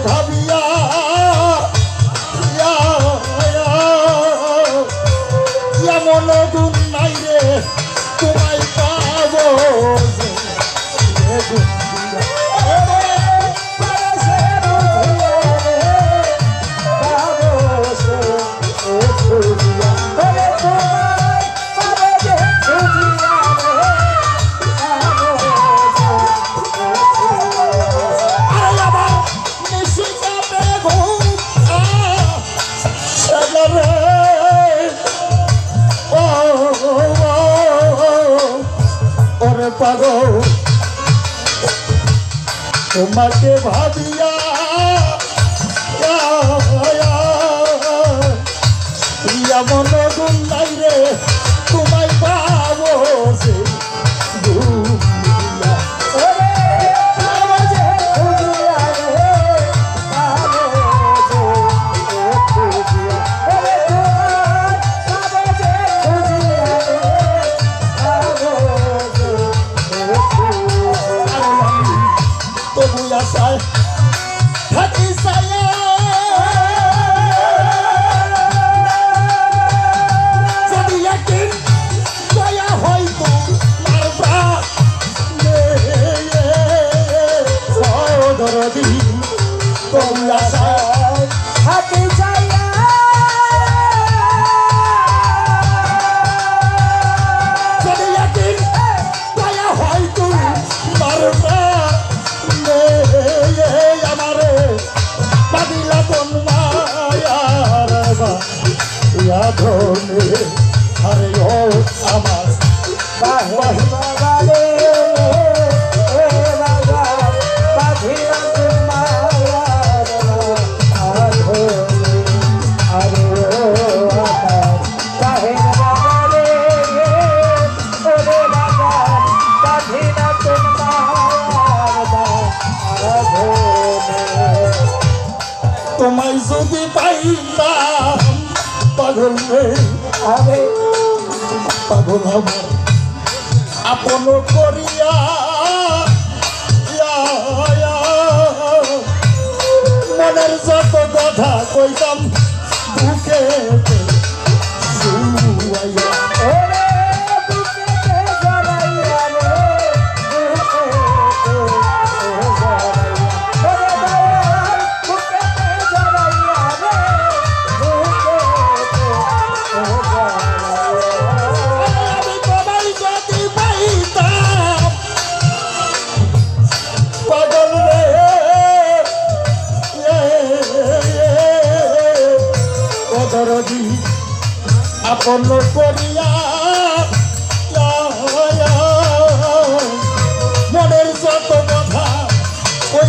ভাবিয়া মন গুণ নাই রে তোমার পারো তোমাকে ভাবিয়া প্রিয়া মন আশায় থাকি সায়া। যদি একদিন দয়া হয়তো সদর দিন তোমরা থাকি যায় আছে আরে পাবো ভাবো আপন করিয়া মনের যত কথা কইতাম বুকে জুয়াইয়া কোন করিয়া মনের যত কথা ওই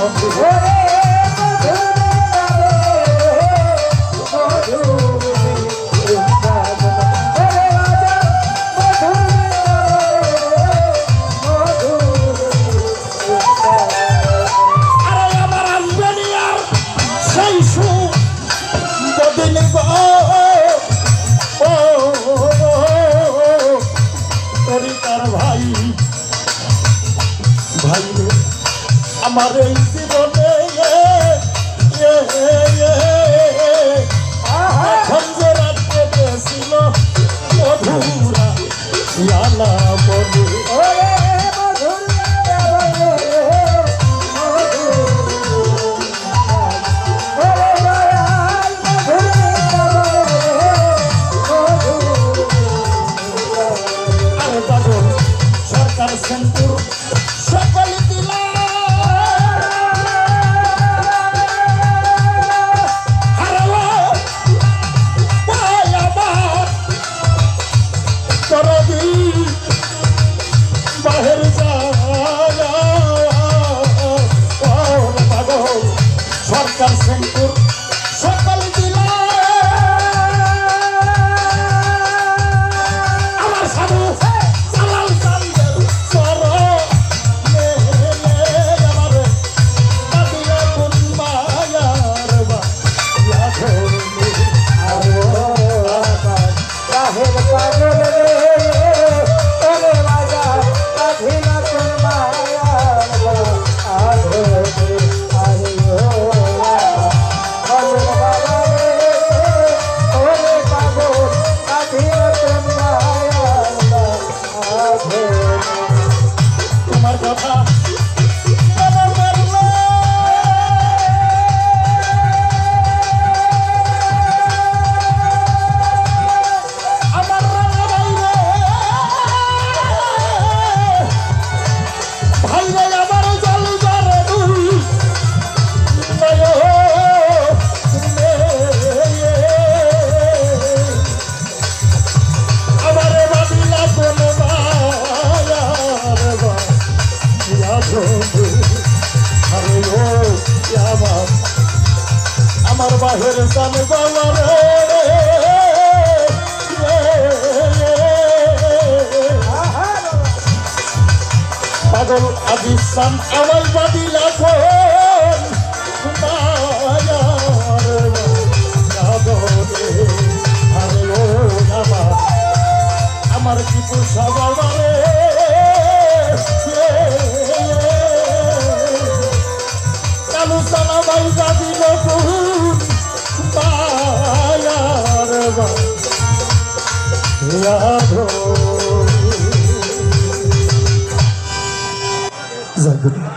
Vamos, vamos. আমার এই জীবনে এখন যে রাত্রে পেয়েছিল মধুরা ইয়ালা মধু সরকার সকল Pasar Sempur বাহের সান পাগল আদি সান আমার বাদি লাখো। আমার কিছু সবার রাধো জয় গুরু